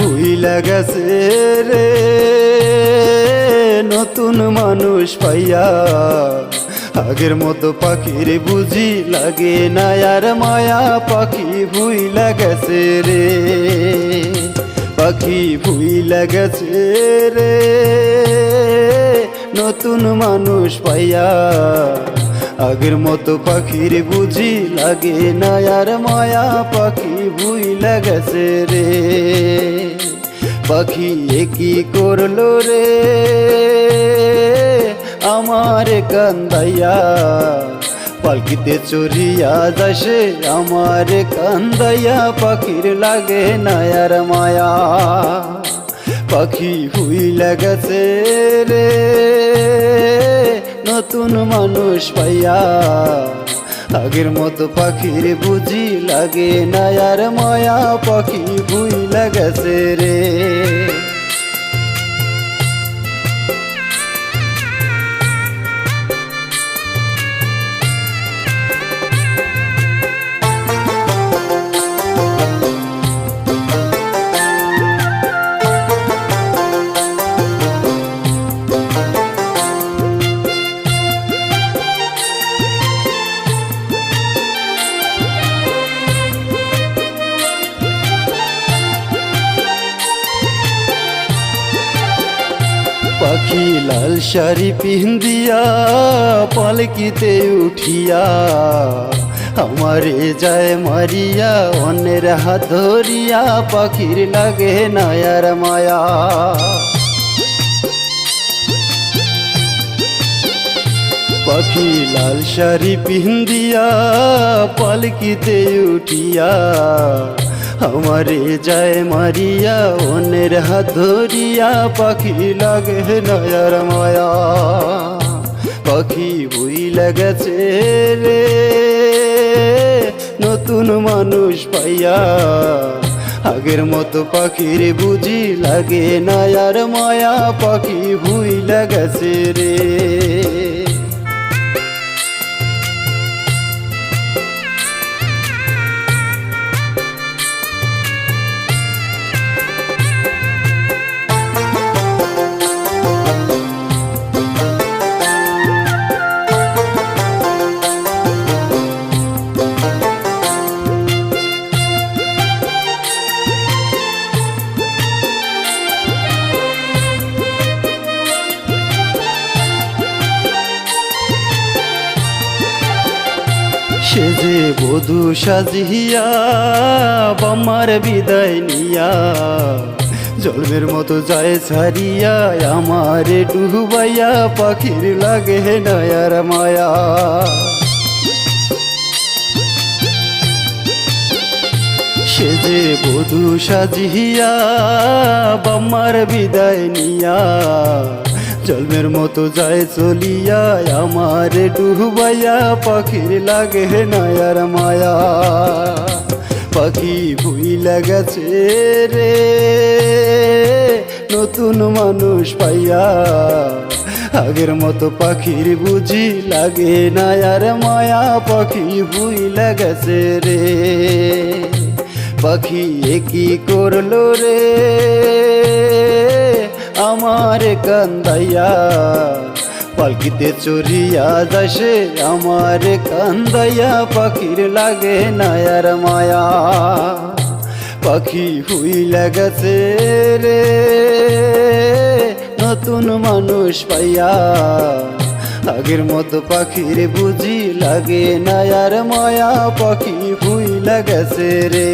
গেছে রে। নতুন মানুষ পাইয়া আগের মতো পাখির বুঝি লাগে না, আর মায়া পাখি ভুইলা গেছে রে। পাখি ভুইলা গেছে রে। নতুন মানুষ পাইয়া আগের মতো পাখির বুঝি লাগে না আর মায়া পাখি ভুইলা গেছে রে। পাখি কি করল রে? আমার কান্দাইয়া পালকিতে চড়িয়া যাসে আমার কান্দাইয়া পাখির লাগে না আর মায়া পাখি হুইলা গেছে রে। নতুন মানুষ পাইয়া, আগের মতো পাখির বুঝি লাগে না, আর মায়া পাখি ভুইলা গেছে রে। পাখি লাল শাড়ি পিন্দিয়া পালকিতে উঠিয়া, আমারে যায় মারিয়া, অন্যের হাত ধরিয়া, পাখির লাগে নায়ার মায়া। পাখি লাল শাড়ি পিন্দিয়া পালকিতে উঠিয়া আমারে যায় মারিয়া, অন্যের হাত ধরিয়া, পাখি লাগে নয়ার মায়া। পাখি বই লাগেছে রে, নতুন মানুষ পাইয়া। আগের মতো পাখির বুঝি লাগে নয়ার মায়া, পাখি ভুই লাগেছে রে। সে যে বধু সাজিয়া বামার বিদায় নিয়া জলমের মতো যায় ছাড়িয়া আমার ডুবাইয়া পাখির লাগে নয়ার মায়া। সে যে বধু সাজিয়া বাম্মার বিদায় নিয়া জলমের মতো যায় চলিয়া, আমার ডুবাইয়া পাখির লাগে নয়ার মায়া। পাখি ভুই লাগাছে রে, নতুন মানুষ পাইয়া। আগের মতো পাখির বুঝি লাগে না আর মায়া, পাখি ভুই লাগাছে রে। পাখি এ কি করল রে? আমার কান্দাইয়া, পালকিতে চড়িয়া যাসে আমার কান্দাইয়া। পাখির লাগে নায়ার মায়া, পাখি হুই লাগাছে রে। নতুন মানুষ পাইয়া, আগের মতো পাখির বুঝি লাগে না আর মায়া। পাখি ভুই লাগাছে রে।